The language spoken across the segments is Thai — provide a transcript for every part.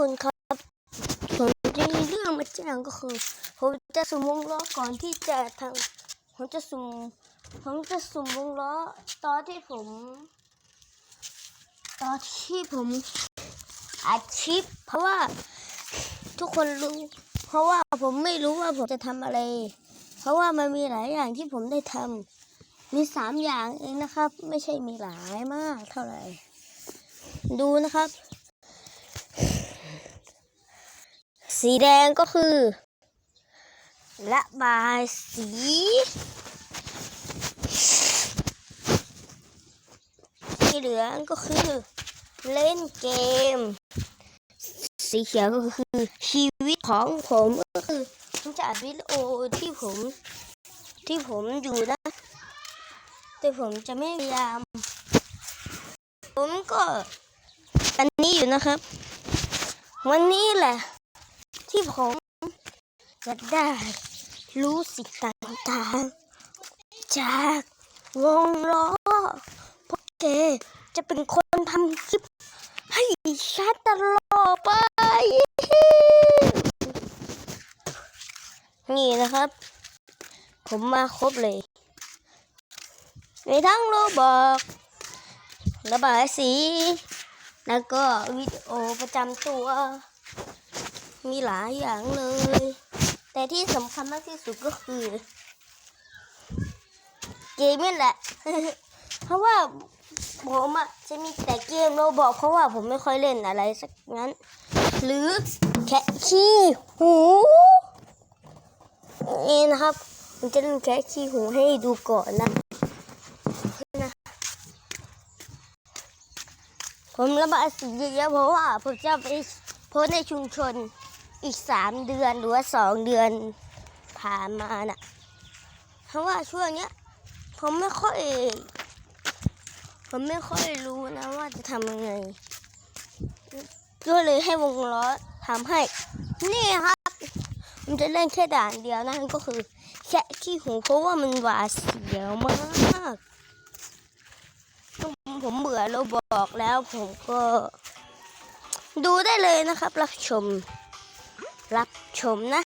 คนครับผมจะมีเรื่องมาแจ้งก็คือ ผมจะสุ่มวงล้อก่อนที่จะทำผมจะสุ่มผมจะสุ่มวงล้อตอนที่ผม ตอนที่ผมอัดคลิปเพราะว่าทุกคนรู้ เพราะว่าผมไม่รู้ว่าผมจะทำอะไร เพราะว่ามันมีหลายอย่างที่ผมได้ทำมีสามอย่างเองนะครับ ไม่ใช่มีหลายมากเท่าไหร่ดูนะครับ สีแดงก็คือระบายสี สีเหลืองก็คือเล่นเกม สีเขียวก็คือชีวิตของผมก็คือผมจะอัดวิดีโอที่ผมที่ผมอยู่นะ แต่ผมจะไม่พยายาม ผมก็อันนี้อยู่นะครับ วันนี้แหละ ที่ผมจะได้รู้สิ่งต่างๆ จากวงล้อเพราะแกจะเป็นคนทำคลิปให้ชัดตลอดไป นี่นะครับ ผมมาครบเลย มีทั้งโลบอกระบายสี แล้วก็วิดีโอประจำตัว มีหลายอย่างเลย แต่ที่สำคัญมากที่สุดก็คือ เกมนี่แหละ เพราะว่าผมอะจะมีแต่เกมโรบอกเพราะว่าผมไม่ค่อยเล่นอะไรสักงั้น หรือแค่ขี้หูนี่นะครับผมจะเล่นแค่ขี้หูให้ดูก่อนนะผมระบายสีเยอะๆเพราะว่าผมจะไปโพสในชุมชน อีกสามเดือนหรือว่าสองเดือนผ่านมาน่ะ เพราะว่าช่วงเนี้ยผมไม่ค่อยผมไม่ค่อยรู้นะว่าจะทำยังไงก็เลยให้วงล้อทำให้ นี่ครับผมจะเล่นแค่ด่านเดียวนะนั่นก็คือแค่ขี้หูเพราะว่ามันหวาดเสียวมากผมเบื่อโรบอกแล้วผมก็ ดูได้เลยนะครับรับชม รับชมนะ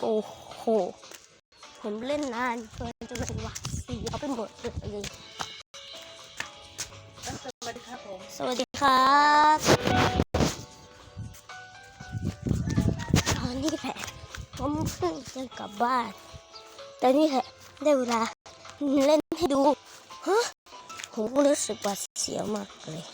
โอ้โห ผมเล่นนานเกินจนเลยหวาดเสียวไปหมดเลยสวัสดีครับผม สวัสดีครับ ตอนนี้แหละผมเพิ่งจะกลับบ้าน แต่นี่แหละได้เวลาเล่นให้ดู ฮะ ผมก็รู้สึกหวาดเสียวมากเลย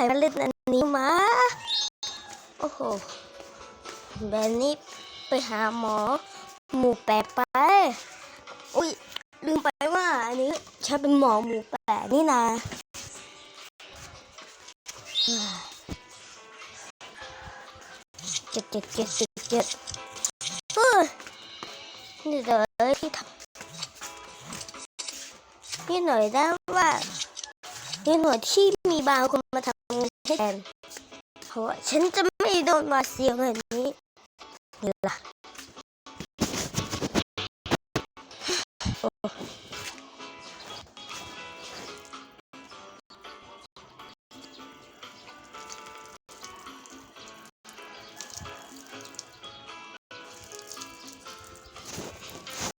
ครมาเล่นอันนี้มา โอ้โหแบบนี้ไปหาหมอ หมูแปดไป อุ้ยลืมไปว่าอันนี้ฉันเป็นหมอหมูแปดนี่นะเจ็ดเจ็ดเจ็ดเจ็ดเจ็ดเฮ้ยนี่เลยนี่หน่อยได้ว่า นี่หน่อยที่มีบางคนมาทำงานให้แทนเพราะว่าฉันจะไม่โดนมาเสียแบบนี้นี่ล่ะ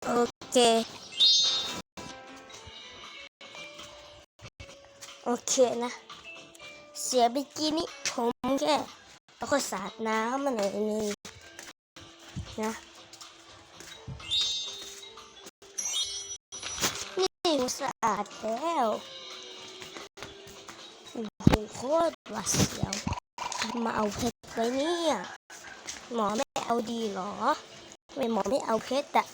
โอเค โอเคนะ เสียไปกี้นี้ผมแค่แล้วก็สาดน้ำมาหน่อยนึงนะนี่สะอาดแล้วโอ้โหโคตรหวาดเสียวมาเอาเพชรไว้เนี่ยหมอไม่เอาดีหรอไม่หมอไม่เอาเพชรอะ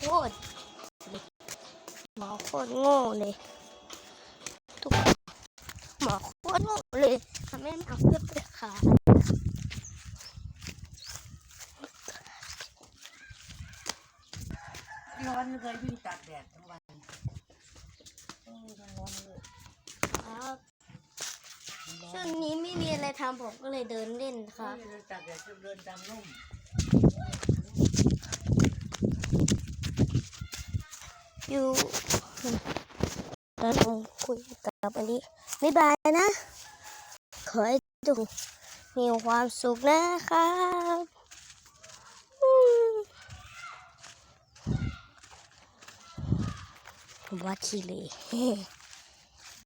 โคตรหมอโคตรโง่เลยทุก หมอโคตรโง่เลยทำไมไม่เอาเพื่อนไปขาย ร้อนเลย วิ่งตากแดดทั้งวันโอ้ยทั้งร้อนเลยครับทั้งร้อนช่วงนี้ไม่มีอะไรทำผมก็เลยเดินเล่นคครัรับบเดินตากแดดเดินตามร่มอยู่แล้วลองคุยกับอันนี้บ๊ายบายนะ ขอให้ทุกคนมีความสุขนะครับ อื